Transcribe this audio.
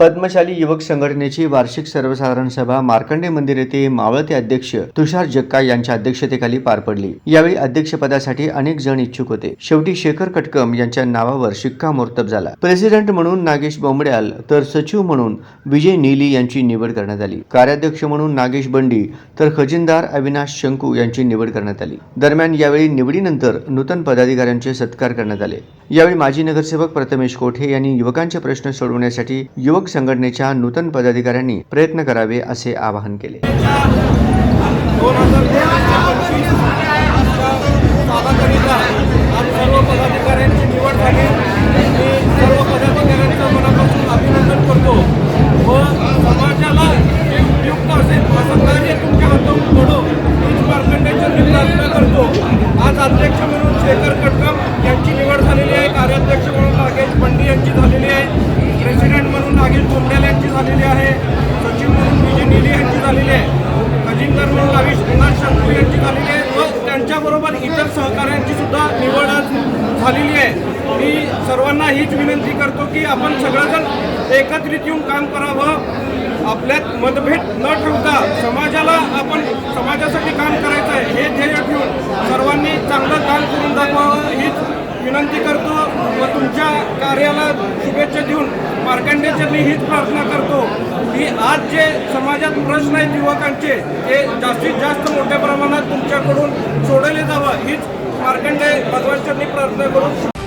पद्मशाली युवक संघटनेची वार्षिक सर्वसाधारण सभा मार्कंडे मंदिर येथे मावळते अध्यक्ष तुषार जक्का यांच्या अध्यक्षतेखाली पार पडली. यावेळी अध्यक्षपदासाठी अनेक जण इच्छुक होते. शेवटी शेखर कटकम यांच्या नावावर शिक्कामोर्तब झाला. प्रेसिडेंट म्हणून नागेश बोंबड्याल तर सचिव म्हणून विजय नीली यांची निवड करण्यात आली. कार्याध्यक्ष म्हणून नागेश बंडी तर खजिनदार अविनाश शंकू यांची निवड करण्यात आली. दरम्यान यावेळी निवडीनंतर नूतन पदाधिकाऱ्यांचे सत्कार करण्यात आले. यावेळी माजी नगरसेवक प्रथमेश कोठे यांनी युवकांचे प्रश्न सोडवण्यासाठी युवक संघटनेच्या नूतन पदाधिकाऱ्यांनी प्रयत्न करावे असे आवाहन केले. आज अध्यक्ष म्हणून शेखर कटकम यांची निवड झालेली आहे. कार्याध्यक्ष म्हणून राकेश पंडित यांची खजिनदार म्हणून नागेश कुमार शंकू यांची झालेली आहे. व त्यांच्याबरोबर इतर सहकाऱ्यांची सुद्धा निवड झालेली आहे. मी सर्वांना हीच विनंती करतो की आपण सगळेजण एकत्रित येऊन काम करावं. आपल्यात मतभेद न ठेवता समाजाला आपण समाजासाठी काम करायचं आहे हे ध्येय ठेवून सर्वांनी चांगलं काम करून दाखवावं हीच विनंती करतो. व तुमच्या कार्याला शुभेच्छा मी हीच प्रार्थना करतो की आज जे समाजात प्रश्न आहेत युवकांचे ते जास्तीत जास्त मोठ्या प्रमाणात तुमच्याकडून सोडवले जावं. हीच मार्कंडे भगवानच्यांनी प्रार्थना करून